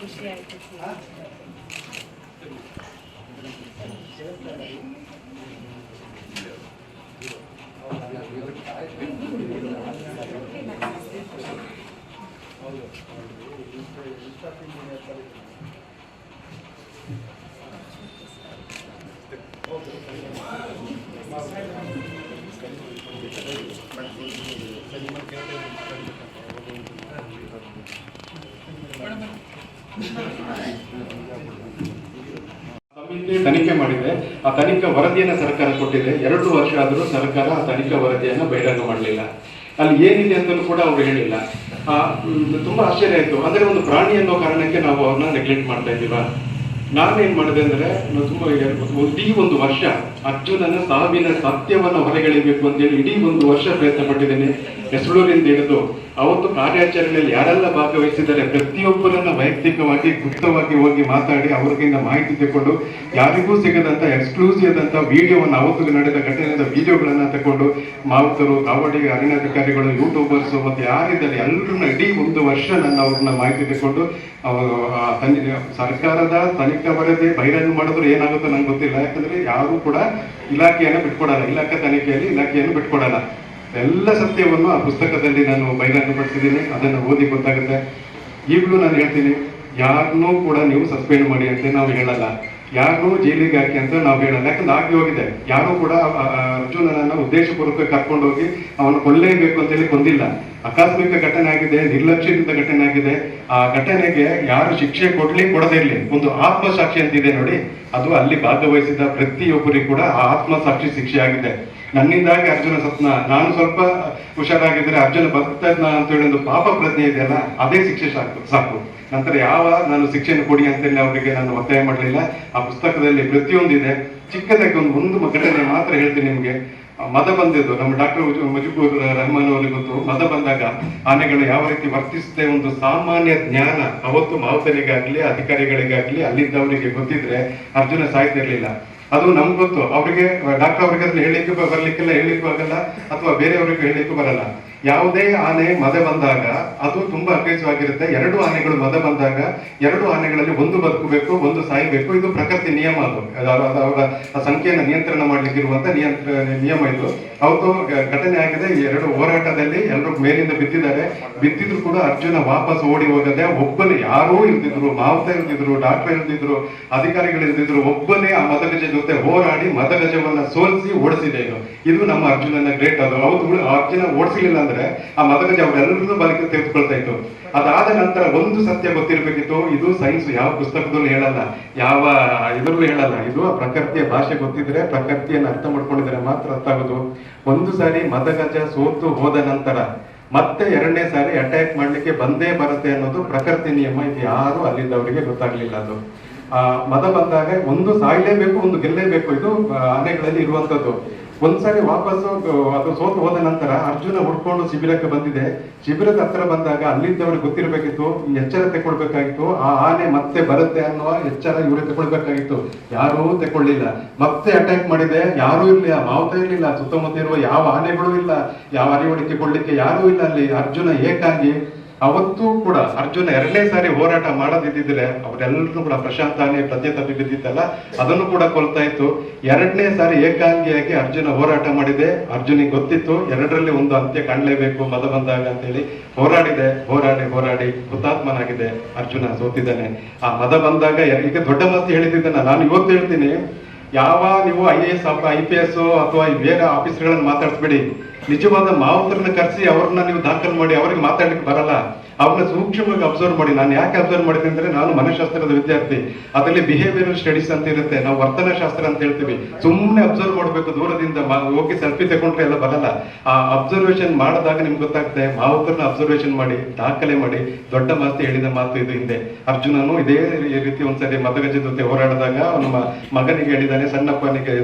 ಖುಷಿ ಆಯ್ತು ಸಮಿತಿ ತನಿಖೆ ಮಾಡಿದೆ. ಆ ತನಿಖಾ ವರದಿಯನ್ನ ಸರ್ಕಾರ ಕೊಟ್ಟಿದೆ. ಎರಡು ವರ್ಷ ಆದರೂ ಸರ್ಕಾರ ಆ ತನಿಖಾ ವರದಿಯನ್ನ ಬಹಿರಂಗ ಮಾಡಲಿಲ್ಲ. ಅಲ್ಲಿ ಏನಿದೆ ಅಂತಲೂ ಕೂಡ ಅವರು ಹೇಳಿಲ್ಲ. ಆ, ತುಂಬಾ ಆಶ್ಚರ್ಯ ಆಯ್ತು. ಅಂದ್ರೆ ಒಂದು ಪ್ರಾಣಿ ಅನ್ನೋ ಕಾರಣಕ್ಕೆ ನಾವು ಅವ್ರನ್ನ ನೆಗ್ಲೆಕ್ಟ್ ಮಾಡ್ತಾ ಇದ್ದೀವ? ನಾನೇನ್ ಮಾಡಿದೆ ಅಂದ್ರೆ ತುಂಬಾ ಇಡೀ ಒಂದು ವರ್ಷ ಅರ್ಜುನನ ಸಾವಿನ ಸತ್ಯವನ್ನ ಹೊರಗೆಳಿಬೇಕು ಅಂತೇಳಿ ಇಡೀ ಒಂದು ವರ್ಷ ಪ್ರಯತ್ನ ಪಟ್ಟಿದ್ದೇನೆ. ಹೆಸರೂರಿಂದ ಹಿಡಿದು ಅವತ್ತು ಕಾರ್ಯಾಚರಣೆಯಲ್ಲಿ ಯಾರೆಲ್ಲ ಭಾಗವಹಿಸಿದ್ದಾರೆ, ಪ್ರತಿಯೊಬ್ಬರನ್ನ ವೈಯಕ್ತಿಕವಾಗಿ, ಗುಪ್ತವಾಗಿ ಹೋಗಿ ಮಾತಾಡಿ ಅವ್ರಿಗಿಂದ ಮಾಹಿತಿ ತಗೊಂಡು ಯಾರಿಗೂ ಸಿಗದಂತ ಎಕ್ಸ್ಕ್ಲೂಸಿವ್ ಅಂತ ವಿಡಿಯೋವನ್ನು ಅವತ್ತು ನಡೆದ ಘಟನೆಯ ವಿಡಿಯೋಗಳನ್ನ ತಗೊಂಡು ಮಾವುತರು ಕಾವಾಡಿ ಅರಣ್ಯಾಧಿಕಾರಿಗಳು ಯೂಟ್ಯೂಬರ್ಸ್ ಮತ್ತೆ ಯಾರಿದ್ದಾರೆ ಎಲ್ಲರನ್ನ ಇಡೀ ಒಂದು ವರ್ಷ ನನ್ನ ಅವ್ರನ್ನ ಮಾಹಿತಿ ತಗೊಂಡು ಸರ್ಕಾರದ ತನಿಖಾ ವರದಿ ಬಹಿರಂಗ ಮಾಡಿದ್ರೆ ಏನಾಗುತ್ತೋ ನಂಗೆ ಗೊತ್ತಿಲ್ಲ. ಯಾಕಂದ್ರೆ ಯಾರು ಕೂಡ ಇಲಾಖೆಯನ್ನು ಬಿಟ್ಕೊಡಲ್ಲ. ಇಲಾಖೆ ತನಿಖೆಯಲ್ಲಿ ಇಲಾಖೆಯನ್ನು ಬಿಟ್ಕೊಡಲ್ಲ. ಎಲ್ಲ ಸತ್ಯವನ್ನು ಆ ಪುಸ್ತಕದಲ್ಲಿ ನಾನು ಬಹಿರಂಗಪಡಿಸಿದ್ದೀನಿ ಅದನ್ನು ಓದಿ ಗೊತ್ತಾಗುತ್ತೆ. ಈಗಲೂ ನಾನು ಹೇಳ್ತೀನಿ ಯಾರನ್ನೂ ಕೂಡ ನೀವು ಸಸ್ಪೆಂಡ್ ಮಾಡಿ ಅಂತ ನಾವು ಹೇಳಲ್ಲ. ಯಾರನ್ನೂ ಜೈಲಿಗೆ ಹಾಕಿ ಅಂತ ನಾವು ಹೇಳಲ್ಲ. ಯಾಕಂದ್ರೆ ಆಗಿ ಹೋಗಿದೆ. ಯಾರೂ ಕೂಡ ಅರ್ಜುನನನ್ನು ಉದ್ದೇಶಪೂರ್ವಕ ಕರ್ಕೊಂಡು ಉದ್ದೇಶಪೂರ್ವಕ ಕರ್ಕೊಂಡೋಗಿ ಅವನು ಕೊಲ್ಲೇಬೇಕು ಅಂತೇಳಿ ಕೊಂದಿಲ್ಲ. ಆಕಸ್ಮಿಕ ಘಟನೆ ಆಗಿದೆ, ನಿರ್ಲಕ್ಷ್ಯದಿಂದ ಘಟನೆ ಆಗಿದೆ. ಆ ಘಟನೆಗೆ ಯಾರು ಶಿಕ್ಷೆ ಕೊಡ್ಲಿ, ಕೊಡದೇ ಇರಲಿ. ಒಂದು ಆತ್ಮಸಾಕ್ಷಿ ಅಂತಿದೆ ನೋಡಿ. ಅದು ಅಲ್ಲಿ ಭಾಗವಹಿಸಿದ ಪ್ರತಿಯೊಬ್ಬರಿಗೂ ಕೂಡ ಆ ಆತ್ಮಸಾಕ್ಷಿ ಶಿಕ್ಷೆ ಆಗಿದೆ. ನನ್ನಿಂದಾಗಿ ಅರ್ಜುನ ಸತ್ನ ನಾನು ಸ್ವಲ್ಪ ಹುಷಾರಾಗಿದ್ರೆ ಅರ್ಜುನ ಬದುಕ್ತಾನ ಅಂತ ಹೇಳಿ ಒಂದು ಪಾಪ ಪ್ರಜ್ಞೆ ಇದೆಯಲ್ಲ ಅದೇ ಶಿಕ್ಷೆ ಸಾಕು ಸಾಕು. ನಂತರ ಯಾವ ನಾನು ಶಿಕ್ಷೆಯನ್ನು ಕೊಡಿ ಅಂತೇಳಿ ಅವರಿಗೆ ನಾನು ಒತ್ತಾಯ ಮಾಡಲಿಲ್ಲ. ಆ ಪುಸ್ತಕದಲ್ಲಿ ಪ್ರತಿಯೊಂದಿದೆ ಚಿಕ್ಕದಾಗಿ ಒಂದು ಒಂದು ಘಟನೆ ಮಾತ್ರ ಹೇಳ್ತೀನಿ ನಿಮಗೆ. ಮದ ಬಂದಿದ್ದು. ನಮ್ಮ ಡಾಕ್ಟರ್ ಮುಜಿಬುರ್ ರಹಮಾನ್ ಅವರಿಗೆ ಗೊತ್ತು ಮದ ಬಂದಾಗ ಆನೆಗಳು ಯಾವ ರೀತಿ ವರ್ತಿಸುತ್ತೆ ಒಂದು ಸಾಮಾನ್ಯ ಜ್ಞಾನ, ಅವತ್ತು ಮಾವುತರಿಗಾಗ್ಲಿ, ಅಧಿಕಾರಿಗಳಿಗಾಗ್ಲಿ ಅಲ್ಲಿದ್ದವರಿಗೆ ಗೊತ್ತಿದ್ರೆ ಅರ್ಜುನ ಸಾಯ್ತಿರ್ಲಿಲ್ಲ. ಅದು ನಮ್ಗೆ ಗೊತ್ತು. ಅವರಿಗೆ, ಡಾಕ್ಟರ್ ಅವರಿಗೆ ಅದನ್ನ ಹೇಳಲಿಕ್ಕೆ ಬರ್ಲಿಕ್ಕೆಲ್ಲ ಹೇಳಲಿಕ್ಕೂ ಆಗಲ್ಲ, ಅಥವಾ ಬೇರೆಯವರಿಗೂ ಹೇಳಲಿಕ್ಕೂ ಬರಲ್ಲ. ಯಾವುದೇ ಆನೆ ಮದ ಬಂದಾಗ, ಅದು ತುಂಬಾ ಅಗ್ರೆಸಿವಾಗಿರುತ್ತೆ ಎರಡು ಆನೆಗಳು ಮದ ಬಂದಾಗ, ಎರಡು ಆನೆಗಳಲ್ಲಿ ಒಂದು ಬದುಕಬೇಕು, ಒಂದು ಸಾಯಬೇಕು, ಇದು ಪ್ರಕೃತಿ ನಿಯಮ ಅದು. ಅವರ ಸಂಖ್ಯೆಯನ್ನು ನಿಯಂತ್ರಣ ಮಾಡ್ಲಿಕ್ಕೆ ಇರುವಂತ ನಿಯಂತ್ರ, ನಿಯಮ ಇದು. ಅವತ್ತು ಘಟನೆ ಆಗಿದೆ ಎರಡು ಹೋರಾಟದಲ್ಲಿ ಎಲ್ಲರೂ ಮೇಲಿಂದ ಬಿದ್ದಿದ್ದಾರೆ. ಬಿದ್ದಿದ್ರು ಕೂಡ ಅರ್ಜುನ ವಾಪಸ್ ಓಡಿ ಹೋಗದೆ ಒಬ್ಬನೇ, ಯಾರೂ ಇಲ್ದಿದ್ರು, ಮಾವುತ ಇಲ್ದಿದ್ರು, ಡಾಕ್ಟರ್ ಇಲ್ದಿದ್ರು, ಅಧಿಕಾರಿಗಳು ಇಲ್ದಿದ್ರು, ಒಬ್ಬನೇ ಆ ಮದಗಜ ಜೊತೆ ಹೋರಾಡಿ ಮದಗಜವನ್ನ ಸೋಲಿಸಿ ಓಡಿಸಿದೆ ಇದು. ಇದು ನಮ್ಮ ಅರ್ಜುನನ ಗ್ರೇಟ್ ಅದು. ಅವತ್ತು ಅರ್ಜುನ ಓಡಿಸಲಿಲ್ಲ ಅಂದ್ರೆ ಆ ಮದಗಜ ಅವರೆಲ್ಲರೂ ಬಲಕ್ಕೆ ತೆಗೆದುಕೊಳ್ತಾ ಇತ್ತು. ಅದಾದ ನಂತರ ಒಂದು ಸತ್ಯ ಗೊತ್ತಿರ್ಬೇಕಿತ್ತು, ಇದು ಸೈನ್ಸ್ ಯಾವ ಪುಸ್ತಕದಲ್ಲೂ ಹೇಳಲ್ಲ, ಯಾವ ಇದರಲ್ಲೂ ಹೇಳಲ್ಲ. ಇದು ಆ ಪ್ರಕೃತಿಯ ಭಾಷೆ ಗೊತ್ತಿದ್ರೆ ಪ್ರಕೃತಿಯನ್ನು ಅರ್ಥ ಮಾಡ್ಕೊಂಡಿದ್ರೆ ಮಾತ್ರ ಅರ್ಥ ಆಗೋದು. ಒಂದು ಸಾರಿ ಮದಗಜ ಸೋತು ಹೋದ ನಂತರ ಮತ್ತೆ ಎರಡನೇ ಸಾರಿ ಅಟ್ಯಾಕ್ ಮಾಡ್ಲಿಕ್ಕೆ ಬಂದೇ ಬರುತ್ತೆ ಅನ್ನೋದು ಪ್ರಕೃತಿ ನಿಯಮ ಇದು ಯಾರು ಅಲ್ಲಿದ್ದವರಿಗೆ ಗೊತ್ತಾಗ್ಲಿಲ್ಲ ಅದು. ಆ ಮದ ಬಂದಾಗ ಒಂದು ಸಾಯ್ಲೇಬೇಕು, ಒಂದು ಗೆಲ್ಲೇಬೇಕು, ಇದು ಆನೆಗಳಲ್ಲಿ ಇರುವಂತದ್ದು ಒಂದ್ಸಾರಿ ವಾಪಸ್ಸು ಅದು ಸೋತು ಹೋದ ನಂತರ ಅರ್ಜುನ ಹುಡ್ಕೊಂಡು ಶಿಬಿರಕ್ಕೆ ಬಂದಿದೆ. ಶಿಬಿರದ ಹತ್ರ ಬಂದಾಗ ಅಲ್ಲಿದ್ದವ್ರಿಗೆ ಗೊತ್ತಿರಬೇಕಿತ್ತು ಎಚ್ಚರ ತಗೊಳ್ಬೇಕಾಗಿತ್ತು ಆ ಆನೆ ಮತ್ತೆ ಬರುತ್ತೆ ಅನ್ನುವ ಎಚ್ಚರ ಇವರು ತಗೊಳ್ಬೇಕಾಗಿತ್ತು ಯಾರೂ ತಗೊಳ್ಳಿಲ್ಲ ಮತ್ತೆ ಅಟ್ಯಾಕ್ ಮಾಡಿದೆ, ಯಾರೂ ಇರಲಿಲ್ಲ, ಮಾವುತ ಇರಲಿಲ್ಲ, ಸುತ್ತಮುತ್ತ ಇರುವ ಯಾವ ಆನೆಗಳು ಇಲ್ಲ, ಯಾವ ಅರಿವಳಿಕೆ ಕೊಡ್ಲಿಕ್ಕೆ ಯಾರೂ ಇಲ್ಲ ಅಲ್ಲಿ. ಅರ್ಜುನ ಏಕಾಗಿ ಅವತ್ತೂ ಕೂಡ ಅರ್ಜುನ ಎರಡನೇ ಸಾರಿ ಹೋರಾಟ ಮಾಡದಿದ್ದಿದ್ರೆ ಅವರೆಲ್ಲರೂ ಕೂಡ ಪ್ರಶಾಂತಾನೆ ಪ್ರಜ್ಞೆ ತಪ್ಪಿ ಬಿದ್ದಿತ್ತಲ್ಲ? ಅದನ್ನು ಕೂಡ ಕೊಲ್ತಾ ಇತ್ತು. ಎರಡನೇ ಸಾರಿ ಏಕಾಂಗಿಯಾಗಿ ಅರ್ಜುನ ಹೋರಾಟ ಮಾಡಿದೆ. ಅರ್ಜುನಿಗೆ ಗೊತ್ತಿತ್ತು, ಎರಡರಲ್ಲಿ ಒಂದು ಅಂತ್ಯ ಕಾಣಲೇಬೇಕು, ಮದ ಬಂದಾಗ ಅಂತೇಳಿ ಹೋರಾಡಿದೆ. ಹೋರಾಡಿ ಹೋರಾಡಿ ಹುತಾತ್ಮನಾಗಿದೆ ಅರ್ಜುನ ಸೋತಿದ್ದಾನೆ. ಆ ಮದ ಬಂದಾಗ, ಈಗ ದೊಡ್ಡ ಮಾತು ಹೇಳಿದ್ದನ್ನ ನಾನು ಇವತ್ತು ಹೇಳ್ತೀನಿ. ಯಾವ ನೀವು I A S I P S ಅಥವಾ ಬೇರೆ ಆಫೀಸರ್ಗಳನ್ನು ಮಾತಾಡಿಸ್ಬೇಡಿ. ನಿಜವಾದ ಮಾವುತರನ್ನ ಕರೆಸಿ ಅವ್ರನ್ನ ನೀವು ದಾಖಲು ಮಾಡಿ, ಅವ್ರಿಗೆ ಮಾತಾಡ್ಲಿಕ್ಕೆ ಬರಲ್ಲ. ಅವ್ರನ್ನ ಸೂಕ್ಷ್ಮವಾಗಿ ಅಬ್ಸರ್ವ್ ಮಾಡಿ, ನಾನು ಯಾಕೆ ಅಬ್ಸರ್ವ್ ಮಾಡಿದೆ ಅಂದ್ರೆ ನಾನು ಮನಃಶಾಸ್ತ್ರದ ವಿದ್ಯಾರ್ಥಿ. ಅದರಲ್ಲಿ ಬಿಹೇವಿಯರಲ್ ಸ್ಟಡೀಸ್ ಅಂತ ಇರುತ್ತೆ, ನಾವು ವರ್ತನ ಶಾಸ್ತ್ರ ಅಂತ ಹೇಳ್ತೀವಿ. ಸುಮ್ಮನೆ ಅಬ್ಸರ್ವ್ ಮಾಡಬೇಕು ದೂರದಿಂದ ಹೋಗಿ ಸೆಲ್ಫಿ ತಗೊಂಡ್ರೆ ಎಲ್ಲ ಬರಲ್ಲ. ಆ ಅಬ್ಸರ್ವೇಷನ್ ಮಾಡಿದಾಗ ನಿಮ್ಗೆ ಗೊತ್ತಾಗ್ತದೆ ಮಾವುತರನ್ನ ಅಬ್ಸರ್ವೇಷನ್ ಮಾಡಿ, ದಾಖಲೆ ಮಾಡಿ, ದೊಡ್ಡ ಮಾತು ಹೇಳಿದ ಮಾತು ಇದು ಹಿಂದೆ. ಅರ್ಜುನನು ಇದೇ ರೀತಿ ಒಂದ್ಸರಿ ಮದಗಜ ಜೊತೆ ಹೋರಾಡಿದಾಗ ನಮ್ಮ ಮಗನಿಗೆ ಹೇಳಿದಾನೆ, ಸಣ್ಣಪ್ಪನಿಗೆ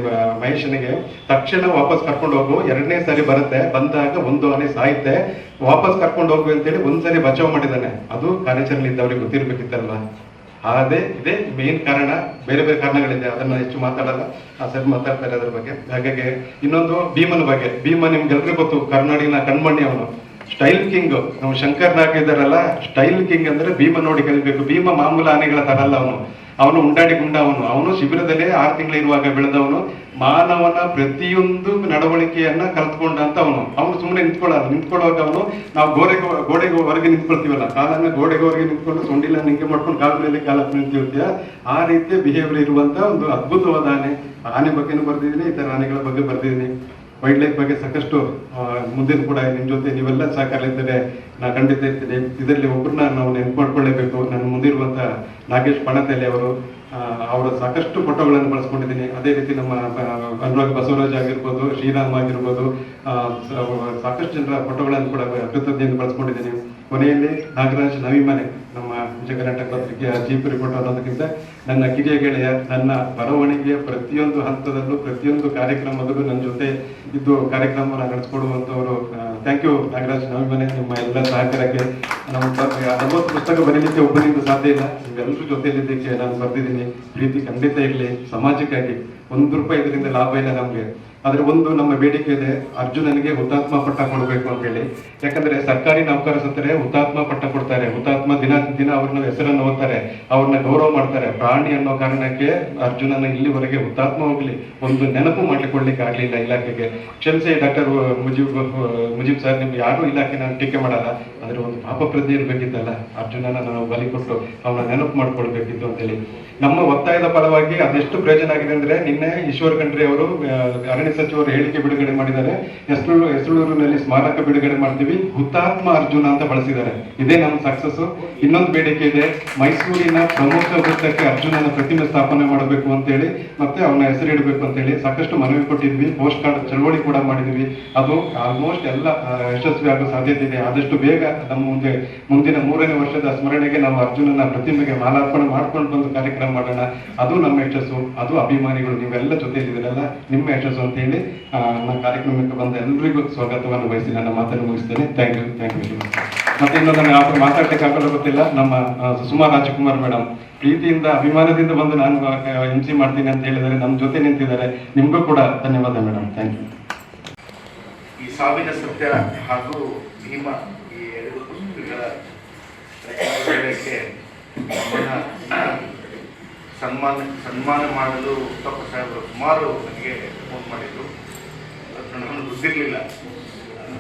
ಮಹೇಶನಿಗೆ, ತಕ್ಷಣ ವಾಪಸ್ ಕರ್ಕೊಂಡು ಹೋಗು ಎರಡನೇ ಸಾರಿ ಬರುತ್ತೆ, ಬಂದಾಗ ಒಂದು ಆನೆ ಸಾಯುತ್ತೆ ವಾಪಸ್ ಕರ್ಕೊಂಡು ಹೋಗು ಅಂತೇಳಿ ಒಂದ್ಸರಿ ಬಚಾವ್ ಮಾಡಿದ್ದಾನೆ. ಅದು ಕಾರ್ಯಾಚರಣೆ ಇದ್ದವ್ರಿಗೆ ಗೊತ್ತಿರ್ಬೇಕಿತ್ತಲ್ವಾ? ಅದೇ ಇದೇ ಮೇನ್ ಕಾರಣ, ಬೇರೆ ಬೇರೆ ಕಾರಣಗಳಿದೆ. ಅದನ್ನ ಹೆಚ್ಚು ಮಾತಾಡಲ್ಲ. ಆ ಸರ್ ಮಾತಾಡ್ತಾರೆ ಅದ್ರ ಬಗ್ಗೆ. ಹಾಗಾಗಿ ಇನ್ನೊಂದು ಭೀಮನ ಬಗ್ಗೆ. ಭೀಮ ನಿಮ್ಗೆಲ್ರಿಗೂ ಗೊತ್ತು, ಕರ್ನಾಡಿನ ಕಣ್ಮಣ್ಣಿ ಅವನು. ಸ್ಟೈಲ್ ಕಿಂಗ್ ನಾವು ಶಂಕರ್ ನಾಗ್ ಇದ್ದಾರಲ್ಲ ಸ್ಟೈಲ್ ಕಿಂಗ್ ಅಂದ್ರೆ ಭೀಮ ನೋಡಿ ಕಲಿಬೇಕು. ಭೀಮ ಮಾಮೂಲ ಆನೆಗಳ ತರಲ್ಲ ಅವನು. ಅವನು ಉಂಡಾಡಿ ಗುಂಡ ಅವನು ಶಿಬಿರದಲ್ಲೇ ಆರು ತಿಂಗಳು ಇರುವಾಗ ಬೆಳೆದವನು. ಮಾನವನ ಪ್ರತಿಯೊಂದು ನಡವಳಿಕೆಯನ್ನ ಕಲ್ತ್ಕೊಂಡಂತ ಅವನು. ಅವನು ಸುಮ್ಮನೆ ನಿಂತ್ಕೊಳ್ಳಲ್ಲ. ನಿಂತ್ಕೊಳ್ಳುವಾಗ ಅವನು, ನಾವು ಗೋಡೆಗೆ ಗೋಡೆಗೆ ಹೊರಗೆ ನಿಂತ್ಕೊಳ್ತೀವಲ್ಲ. ಕಾಲನ್ನ ಗೋಡೆಗೆ ಹೊರಗೆ ನಿಂತ್ಕೊಂಡು ಸೊಂಡಿಲ್ಲ ನಿಂಗೆ ಮಾಡ್ಕೊಂಡು ಕಾಲ ಮೇಲೆ ಕಾಲ ನಿಂತಿರ್ತೀಯ ಆ ರೀತಿಯ ಬಿಹೇವಿಯರ್ ಇರುವಂತ ಒಂದು ಅದ್ಭುತವಾದ ಆನೆ. ಆನೆ ಬಗ್ಗೆನೂ ಬರ್ದಿದ್ದೀನಿ, ಇತರ ಆನೆಗಳ ಬಗ್ಗೆ ಬರ್ದಿದ್ದೀನಿ. ವೈಲ್ಡ್ ಲೈಫ್ ಬಗ್ಗೆ ಸಾಕಷ್ಟು ಮುಂದಿನ ಕೂಡ ನಿಮ್ಮ ಜೊತೆ ನೀವೆಲ್ಲ ಸಹಕಾರ ಇದ್ದರೆ ನಾ ಖಂಡಿತ ಇರ್ತೀನಿ. ಇದರಲ್ಲಿ ಒಬ್ಬರನ್ನ ನಾವು ನೆನ್ಪು ಮಾಡ್ಕೊಳ್ಳೇಬೇಕು. ನನ್ನ ಮುಂದಿರುವಂತ ನಾಗೇಶ್ ಪಣತೆಲೆ ಅವರು ಅವರ ಸಾಕಷ್ಟು ಫೋಟೋಗಳನ್ನು ಬಳಸ್ಕೊಂಡಿದ್ದೀನಿ. ಅದೇ ರೀತಿ ನಮ್ಮ ಅನುರಾಗ್ ಬಸವರಾಜ್ ಆಗಿರ್ಬೋದು, ಶ್ರೀರಾಮ್ ಆಗಿರ್ಬೋದು ಸಾಕಷ್ಟು ಜನರ ಫೋಟೋಗಳನ್ನು ಕೂಡ ಕೃತಜ್ಞತೆಯಿಂದ ಬಳಸ್ಕೊಂಡಿದ್ದೀನಿ. ಕೊನೆಯಲ್ಲಿ ನಾಗರಾಜ್ ನವಿಮನೆ ನಮ್ಮ ಜಗನ್ನಾಟಕ ಪತ್ರಿಕೆಯ ಚೀಫ್ ರಿಪೋರ್ಟ್ ಅನ್ನೋದಕ್ಕಿಂತ ನನ್ನ ಕಿರಿಯ ಗೆಳೆಯ, ನನ್ನ ಬರವಣಿಗೆಯ ಪ್ರತಿಯೊಂದು ಹಂತದಲ್ಲೂ, ಪ್ರತಿಯೊಂದು ಕಾರ್ಯಕ್ರಮದಲ್ಲೂ ನನ್ನ ಜೊತೆ ಇದ್ದು ಕಾರ್ಯಕ್ರಮವನ್ನು ನಡೆಸ್ಕೊಡುವಂಥವರು ಥ್ಯಾಂಕ್ ಯು ನಾಗರಾಜ್ ನವಿಮನೆ ನಿಮ್ಮ ಎಲ್ಲ ಸಹಕಾರಕ್ಕೆ ನಮ್ಮ ನಲವತ್ತು ಪುಸ್ತಕ ಬರೀಲಿಕ್ಕೆ ಒಬ್ಬರಿಂದ ಸಾಧ್ಯ ಇಲ್ಲ. ನೀವೆಲ್ಲರೂ ಜೊತೆಯಲ್ಲಿದ್ದಕ್ಕೆ ನಾನು ಬರ್ದಿದ್ದೀನಿ. ಪ್ರೀತಿ ಖಂಡಿತ ಇರಲಿ. ಸಮಾಜಕ್ಕಾಗಿ ಒಂದು ರೂಪಾಯಿ ಇದರಿಂದ ಲಾಭ ಇಲ್ಲ ನಮಗೆ. ಆದ್ರೆ ಒಂದು ನಮ್ಮ ಬೇಡಿಕೆ ಇದೆ, ಅರ್ಜುನನಿಗೆ ಹುತಾತ್ಮ ಪಟ್ಟ ಕೊಡಬೇಕು ಅಂತ ಹೇಳಿ. ಯಾಕಂದ್ರೆ ಸರ್ಕಾರಿ ನೌಕರ ಸತ್ತರೆ ಹುತಾತ್ಮ ಪಟ್ಟ ಕೊಡ್ತಾರೆ. ಹುತಾತ್ಮ ದಿನ ದಿನ ಅವ್ರನ್ನ ಹೆಸರನ್ನು ಓದ್ತಾರೆ, ಅವ್ರನ್ನ ಗೌರವ ಮಾಡ್ತಾರೆ. ಪ್ರಾಣಿ ಅನ್ನೋ ಕಾರಣಕ್ಕೆ ಅರ್ಜುನನ ಇಲ್ಲಿವರೆಗೆ ಹುತಾತ್ಮ ಹೋಗ್ಲಿ, ಒಂದು ನೆನಪು ಮಾಡ್ಲಿಕ್ಕೆ ಆಗ್ಲಿಲ್ಲ ಇಲಾಖೆಗೆ. ಕ್ಷಮಿಸಿ ಡಾಕ್ಟರ್ ಮುಜೀಬ್ ಮುಜೀಬ್ ಸರ್, ನಿಮ್ಗೆ ಯಾರು ಇಲಾಖೆ ನಾನು ಟೀಕೆ ಮಾಡಲ್ಲ. ಆದ್ರೆ ಒಂದು ಪಾಪ ಪ್ರಜ್ಞೆ ಇರ್ಬೇಕಿತ್ತಲ್ಲ, ಅರ್ಜುನನ ನಾವು ಬಲಿ ಕೊಟ್ಟು ಅವನ ನೆನಪು ಮಾಡ್ಕೊಳ್ಬೇಕಿತ್ತು ಅಂತೇಳಿ ನಮ್ಮ ಒತ್ತಾಯದ ಫಲವಾಗಿ ಅದೆಷ್ಟು ಪ್ರಯೋಜನ ಆಗಿದೆ ಅಂದ್ರೆ, ನಿನ್ನೆ ಈಶ್ವರ್ ಖಂಡ್ರಿ ಅವರು ಅರಣ್ಯ ಸಚಿವರು ಹೇಳಿಕೆ ಬಿಡುಗಡೆ ಮಾಡಿದ್ದಾರೆ. ಹೆಸರು ಹೆಸರೂರಿನಲ್ಲಿ ಸ್ಮಾರಕ ಬಿಡುಗಡೆ ಮಾಡ್ತೀವಿ. ಹುತಾತ್ಮ ಅರ್ಜುನ ಅಂತ ಬಳಸಿದ್ದಾರೆ. ಇದೇ ನಮ್ಮ ಸಕ್ಸಸ್ ಇನ್ನೊಂದು ಬೇಡಿಕೆ ಇದೆ. ಮೈಸೂರಿನ ಪ್ರಮುಖ ವೃತ್ತಕ್ಕೆ ಅರ್ಜುನನ ಪ್ರತಿಮೆ ಸ್ಥಾಪನೆ ಮಾಡಬೇಕು ಅಂತೇಳಿ, ಮತ್ತೆ ಅವನ ಹೆಸರು ಇಡಬೇಕು ಅಂತೇಳಿ ಸಾಕಷ್ಟು ಮನವಿ ಕೊಟ್ಟಿದ್ವಿ. ಪೋಸ್ಟ್ ಕಾರ್ಡ್ ಚಳವಳಿ ಕೂಡ ಮಾಡಿದ್ವಿ. ಅದು ಆಲ್ಮೋಸ್ಟ್ ಎಲ್ಲ ಯಶಸ್ವಿ ಆಗೋ ಸಾಧ್ಯತೆ ಇದೆ. ಆದಷ್ಟು ಬೇಗ ನಮ್ಮ ಮುಂದೆ, ಮುಂದಿನ ಮೂರನೇ ವರ್ಷದ ಸ್ಮರಣೆಗೆ ನಾವು ಅರ್ಜುನನ ಪ್ರತಿಮೆಗೆ ಮಾಲಾರ್ಪಣೆ ಮಾಡ್ಕೊಂಡು ಬಂದು ಕಾರ್ಯಕ್ರಮ ಮಾಡೋಣ. ಅದು ನಮ್ಮ ಯಶಸ್ಸು. ಅದು ಅಭಿಮಾನಿಗಳು, ನೀವೆಲ್ಲ ಜೊತೆಯಲ್ಲಿದ್ದೀರಲ್ಲ. ನಿಮ್ಮ ಯಶಸ್ಸು ಅಂತ ಹೇಳಿ ನನ್ನ ಕಾರ್ಯಕ್ರಮಕ್ಕೆ ಬಂದ ಎಲ್ರಿಗೂ ಸ್ವಾಗತವನ್ನು ವಹಿಸಿ ನನ್ನ ಮಾತನ್ನು ಮುಗಿಸ್ತೇನೆ. ಥ್ಯಾಂಕ್ ಯು ಥ್ಯಾಂಕ್ ಯು ಮತ್ತೆ ಇನ್ನೊಂದು ನಾನು ಮಾತಾಡ್ಲಿಕ್ಕೆ ಆಗಲ್ಲ ಗೊತ್ತಿಲ್ಲ. ನಮ್ಮ ಸುಮಾ ರಾಜಕುಮಾರ್ ಮೇಡಮ್ ಪ್ರೀತಿಯಿಂದ, ಅಭಿಮಾನದಿಂದ ಬಂದು ನಾನು ಎಂ ಸಿ ಮಾಡ್ತೀನಿ ಅಂತ ಹೇಳಿದರೆ ನಮ್ಮ ಜೊತೆ ನಿಂತಿದ್ದಾರೆ. ನಿಮಗೂ ಕೂಡ ಧನ್ಯವಾದ ಮೇಡಮ್ ಥ್ಯಾಂಕ್ ಯು ಈ ಸಾವಿನ ಸತ್ಯ ಹಾಗೂ ಭೀಮ ಈ ಎರಡು ಪುಸ್ತಕಗಳ ಸನ್ಮಾನ ಸನ್ಮಾನ ಮಾಡಲು ಉತ್ತಪ್ಪ ಸಾಹೇಬರು ಸುಮಾರು ನನಗೆ ಫೋನ್ ಮಾಡಿದ್ರು. ನನಗೆ ಗೊತ್ತಿರಲಿಲ್ಲ.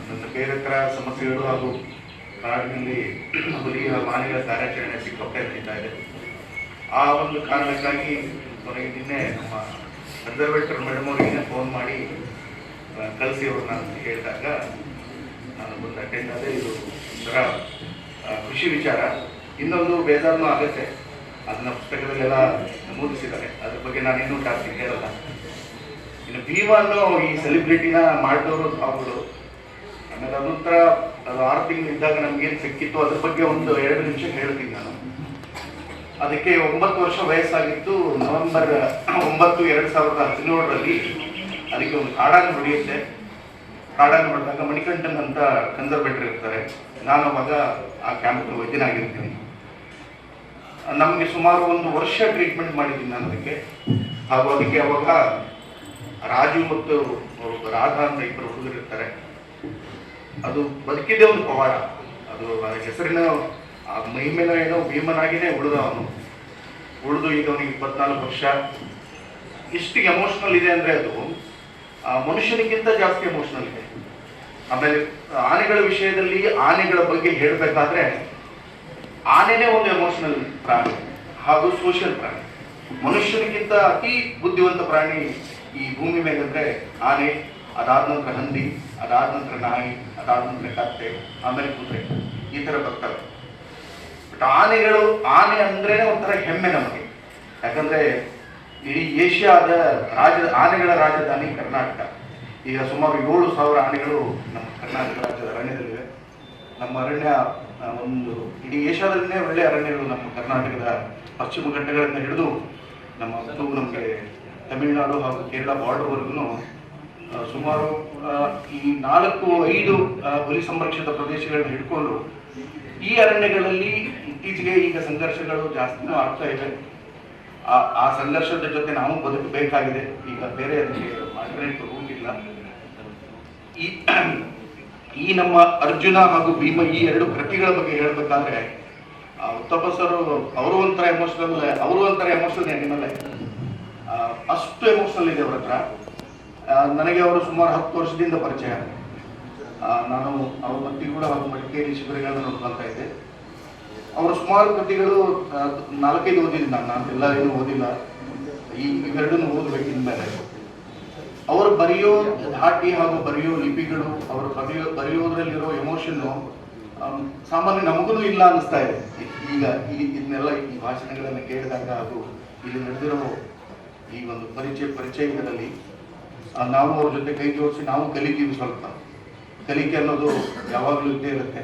ನನ್ನ ಬೇರೆ ಥರ ಸಮಸ್ಯೆಗಳು ಹಾಗೂ ಕಾಡಿನಲ್ಲಿ ಹುಲಿ ಹಾಗೂ ಆನೆಗಳ ಕಾರ್ಯಾಚರಣೆ ನಡೀತಾ ಇದೆ. ಆ ಒಂದು ಕಾರಣಕ್ಕಾಗಿ ಕೊನೆಗೆ ನಿನ್ನೆ ನಮ್ಮ ಕನ್ಸರ್ವೇಟರ್ ಮೇಡಮ್ ಅವರಿಗೆ ಫೋನ್ ಮಾಡಿ ಕಳಿಸಿ ಅವ್ರನ್ನ ಅಂತ ಹೇಳಿದಾಗ ನಾನು ಬಂದು ಅಟೆಂಡ್ ಆದರೆ ಇದು ಒಂಥರ ಖುಷಿ ವಿಚಾರ. ಇನ್ನೊಂದು ಬೇಜಾರನೂ ಆಗುತ್ತೆ. ಅದನ್ನ ಪುಸ್ತಕದಲ್ಲೆಲ್ಲ ನಮೂದಿಸಿದ್ದಾರೆ. ಅದ್ರ ಬಗ್ಗೆ ನಾನು ಇನ್ನೂ ಜಾಸ್ತಿ ಹೇಳಲ್ಲ. ಇನ್ನು ಭೀಮ ಅನ್ನೋ ಈ ಸೆಲೆಬ್ರಿಟಿನ ಮಾಡಿದವರು ಸಾವುಗಳು ಆಮೇಲೆ ಅದೊಂಥರ ಅದು ಆರು ತಿಂಗಳು ಇದ್ದಾಗ ನಮ್ಗೇನು ಸಿಕ್ಕಿತ್ತು ಅದ್ರ ಬಗ್ಗೆ ಒಂದು ಎರಡು ನಿಮಿಷ ಹೇಳ್ತೀನಿ ನಾನು. ಅದಕ್ಕೆ ಒಂಬತ್ತು ವರ್ಷ ವಯಸ್ಸಾಗಿತ್ತು. ನವೆಂಬರ್ ಒಂಬತ್ತು ಎರಡು ಸಾವಿರದ ಹದಿನೇಳರಲ್ಲಿ ಅದಕ್ಕೆ ಒಂದು ಕಾಡಾನು ಹೊಡೆಯುತ್ತೆ ಕಾಡಾನು ಹೊಡೆದಾಗ ಮಣಿಕಂಠನ್ ಅಂತ ಕನ್ಸರ್ವೇಟರ್ ಇರ್ತಾರೆ. ನಾನು ಅವಾಗ ಆ ಕ್ಯಾಂಪ್ ವೈದ್ಯನಾಗಿರ್ತೀನಿ. ನಮಗೆ ಸುಮಾರು ಒಂದು ವರ್ಷ ಟ್ರೀಟ್ಮೆಂಟ್ ಮಾಡಿದ್ದೀನಿ ನಾನು ಅದಕ್ಕೆ. ಹಾಗೂ ಅದಕ್ಕೆ ಅವಾಗ ರಾಜು ಮತ್ತು ರಾಧಾ ಅಂತ ಇಬ್ಬರು ಹುಡುಗರಿರ್ತಾರೆ ಅದು ಬದುಕಿದೆ ಒಂದು ಪವಾಡ. ಅದು ಅದರ ಹೆಸರಿನ ಮಹಿಮೆನ ಏನೋ ಭೀಮನಾಗಿನೇ ಉಳಿದ ಅವನು. ಉಳಿದು ಈಗ ಅವನಿಗೆ ಇಪ್ಪತ್ನಾಲ್ಕು ವರ್ಷ. ಇಷ್ಟು ಎಮೋಷ್ನಲ್ ಇದೆ ಅಂದರೆ ಅದು ಮನುಷ್ಯನಿಗಿಂತ ಜಾಸ್ತಿ ಎಮೋಷನಲ್ ಇದೆ. ಆಮೇಲೆ ಆನೆಗಳ ವಿಷಯದಲ್ಲಿ ಆನೆಗಳ ಬಗ್ಗೆ ಹೇಳಬೇಕಾದ್ರೆ ಆನೆನೇ ಒಂದು ಎಮೋಷನಲ್ ಪ್ರಾಣಿ ಹಾಗೂ ಸೋಷಿಯಲ್ ಪ್ರಾಣಿ. ಮನುಷ್ಯನಿಗಿಂತ ಅತಿ ಬುದ್ಧಿವಂತ ಪ್ರಾಣಿ ಈ ಭೂಮಿ ಮೇಲಂದ್ರೆ ಆನೆ, ಅದಾದ ನಂತರ ಹಂದಿ, ಅದಾದ ನಂತರ ನಾಯಿ, ಅದಾದ ನಂತರ ಕತ್ತೆ, ಆಮೇಲೆ ಕುದುರೆ, ಈ ಥರ ಬರ್ತವೆ. ಬಟ್ ಆನೆಗಳು, ಆನೆ ಅಂದ್ರೇನೆ ಒಂಥರ ಹೆಮ್ಮೆ ನಮಗೆ. ಯಾಕಂದ್ರೆ ಇಡೀ ಏಷ್ಯಾದ ರಾಜ, ಆನೆಗಳ ರಾಜಧಾನಿ ಕರ್ನಾಟಕ. ಈಗ ಸುಮಾರು ಏಳು ಸಾವಿರ ಆನೆಗಳು ನಮ್ಮ ಕರ್ನಾಟಕ ರಾಜ್ಯದ ಅರಣ್ಯದಲ್ಲಿವೆ ನಮ್ಮ ಅರಣ್ಯ ಒಂದು ಇಡೀ ಏಷ್ಯಾದಲ್ಲೇ ಒಳ್ಳೆ ಅರಣ್ಯಗಳು ನಮ್ಮ ಕರ್ನಾಟಕದ ಪಶ್ಚಿಮ ಘಟ್ಟಗಳನ್ನು ಹಿಡಿದು ನಮ್ಮ ಮತ್ತು ನಮಗೆ ತಮಿಳುನಾಡು ಹಾಗೂ ಕೇರಳ ಬಾರ್ಡರ್ವರೆಗೂ ಸುಮಾರು ಈ ನಾಲ್ಕು, ಐದು ಹುಲಿ ಸಂರಕ್ಷಿತ ಪ್ರದೇಶಗಳನ್ನು ಹಿಡ್ಕೊಂಡು ಈ ಅರಣ್ಯಗಳಲ್ಲಿ ಇತ್ತೀಚೆಗೆ ಈಗ ಸಂಘರ್ಷಗಳು ಜಾಸ್ತಿ ಆಗ್ತಾ ಇದೆ. ಆ ಆ ಸಂಘರ್ಷದ ಜೊತೆ ನಾವು ಬದುಕಬೇಕಾಗಿದೆ. ಈಗ ಬೇರೆ ಅದಕ್ಕೆ ಆಲ್ಟರ್ನೇಟ್ ಹೋಗಿಲ್ಲ ಈ ಈ ನಮ್ಮ ಅರ್ಜುನ ಹಾಗೂ ಭೀಮ ಈ ಎರಡು ಕೃತಿಗಳ ಬಗ್ಗೆ ಹೇಳ್ಬೇಕಾದ್ರೆ ತಪಸ್ಸರು ಅವರು ಒಂಥರ ಎಮೋಷನಲ್ ಅವರು ಒಂಥರ ಎಮೋಷನಲ್ ಏನಿಲ್ಲ ಅಷ್ಟು ಎಮೋಷನಲ್ ಇದೆ ಅವ್ರ ಹತ್ರ. ನನಗೆ ಅವರು ಸುಮಾರು ಹತ್ತು ವರ್ಷದಿಂದ ಪರಿಚಯ. ನಾನು ಅವ್ರ ಕೂಡ ಅವರು ಮಡಿಕೇರಿ ಶಿಬಿರಗಳನ್ನ ನೋಡ್ಕೊಳ್ತಾ ಇದ್ದೆ. ಅವರ ಸುಮಾರು ಕೃತಿಗಳು ನಾಲ್ಕೈದು ಓದಿದ್ದೀನಿ ನಾನು ನಾನು ಎಲ್ಲ ಏನು ಓದಿಲ್ಲ. ಈ ಇವೆರಡನ್ನು ಓದಬೇಕು ಇನ್ಮೇಲೆ. ಅವರು ಬರೆಯೋ ಧಾಟಿ ಹಾಗೂ ಬರೆಯೋ ಲಿಪಿಗಳು, ಅವರು ಬರೆಯೋ, ಬರೆಯೋದ್ರಲ್ಲಿರೋ ಎಮೋಷನ್ನು ಸಾಮಾನ್ಯ ನಮಗೂ ಇಲ್ಲ ಅನಿಸ್ತಾ ಇದೆ. ಈಗ ಈ, ಇದನ್ನೆಲ್ಲ ಈ ಭಾಷಣಗಳನ್ನು ಕೇಳಿದಾಗ ಹಾಗೂ ಇಲ್ಲಿ ನಡೆದಿರೋ ಈ ಒಂದು ಪರಿಚಯ ಪರಿಚಯಗಳಲ್ಲಿ ನಾವು ಅವ್ರ ಜೊತೆ ಕೈ ಜೋಡಿಸಿ ನಾವು ಕಲಿತೀವಿ ಸ್ವಲ್ಪ. ಕಲಿಕೆ ಅನ್ನೋದು ಯಾವಾಗಲೂ ಇದ್ದೇ ಇರುತ್ತೆ.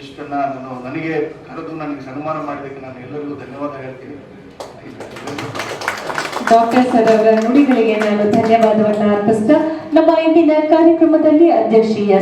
ಇಷ್ಟನ್ನ ನಾನು, ನನಗೆ ಕರೆದು ನನಗೆ ಸನ್ಮಾನ ಮಾಡಿದ್ದಕ್ಕೆ ನಾನು ಎಲ್ಲರಿಗೂ ಧನ್ಯವಾದ ಹೇಳ್ತೀನಿ. ಡಾಕ್ಟರ್ ಸರ್ ಅವರ ನುಡಿಗಳಿಗೆ ನಾನು ಧನ್ಯವಾದವನ್ನು ಅರ್ಪಿಸ್ತಾ ನಮ್ಮ ಇಂದಿನ ಕಾರ್ಯಕ್ರಮದಲ್ಲಿ ಅಧ್ಯಕ್ಷೀಯ